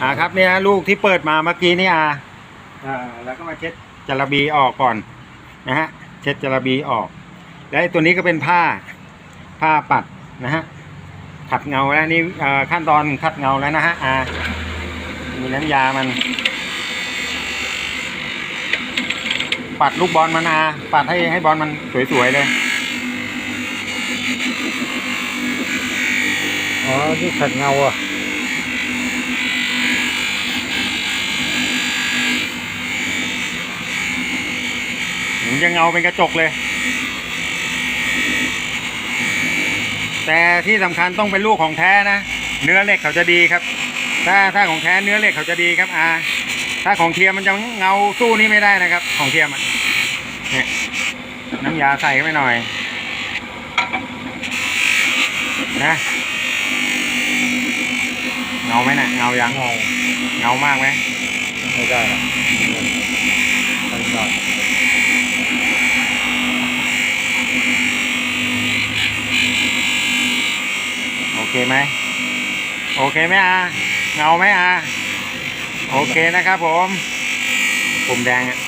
อ่าครับเนี่ยลูกที่เปิดมาเมื่อกี้นี่อ่าอ่าแล้วก็มาเช็ดจระบีออกก่อนนะฮะเช็ดจระบีออก แล้วไอ้ตัวนี้ก็เป็นผ้าผ้าปัดนะฮะขัดเงาแล้วนี่เอ่อขั้นตอนขัดเงาแล้วนะฮะอ่ามีน้ำยามัน ปัดลูกบอลมันอาปัดให้ให้บอลมันสวยๆเลยอ๋อที่ขัดเงาอะ ผมจะเงาเป็นกระจกเลย แต่ที่สำคัญต้องเป็นลูกของแท้นะ เนื้อเหล็กเขาจะดีครับ ถ้าถ้าของแท้เนื้อเหล็กเขาจะดีครับอาถ้าของเทียมมันจะเงาสู้นี่ไม่ได้นะครับ ของเทียมอะเนี่ยน้ำยาใส่เข้าไปหน่อยนะเงาไหมนะ่ะเงายังเงาเงามากไหมไม่ได้หรอกไม่ได้ โอ เคไหมโอเคไหมอาเงาไหมอาโอเคนะครับผมปุ่มแดงอะ